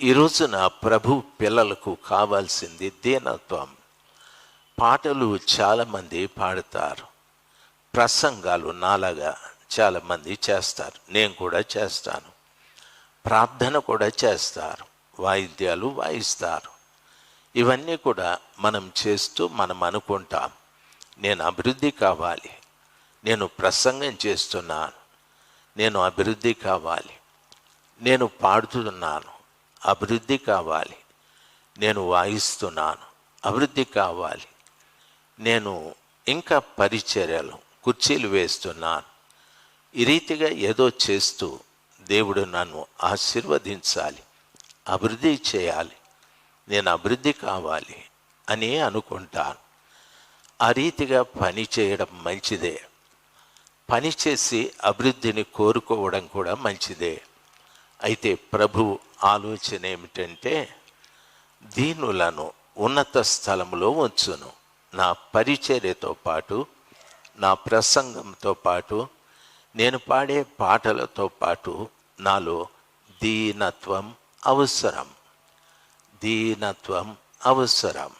ఈరోజున రోజున ప్రభు పిల్లలకు కావాల్సింది దీనత్వం. పాటలు చాలామంది పాడతారు. ప్రసంగాలు నాలాగా చాలామంది చేస్తారు. నేను కూడా చేస్తాను. ప్రార్థన కూడా చేస్తారు. వాయిద్యాలు వాయిస్తారు. ఇవన్నీ కూడా మనం చేస్తూ మనం అనుకుంటాం. నేను అభివృద్ధి కావాలి. నేను ప్రసంగం చేస్తున్నాను. నేను అభివృద్ధి కావాలి. నేను పాడుతున్నాను. అభివృద్ధి కావాలి. నేను వాయిస్తున్నాను అభివృద్ధి కావాలి. నేను ఇంకా పరిచర్యలు కుర్చీలు వేస్తున్నాను. ఈ రీతిగా ఏదో చేస్తూ దేవుడు నన్ను ఆశీర్వదించాలి అభివృద్ధి చేయాలి నేను అభివృద్ధి కావాలి అని అనుకుంటాను. ఆ రీతిగా పని చేయడం మంచిదే. పని చేసి అభివృద్ధిని కోరుకోవడం కూడా మంచిదే. అయితే ప్రభు ఆలోచన ఏమిటంటే దీనులను ఉన్నత స్థలంలో ఉంచును. నా పరిచర్యతో పాటు నా ప్రసంగంతో పాటు నేను పాడే పాటలతో పాటు నాలో దీనత్వం అవసరం. దీనత్వం అవసరం.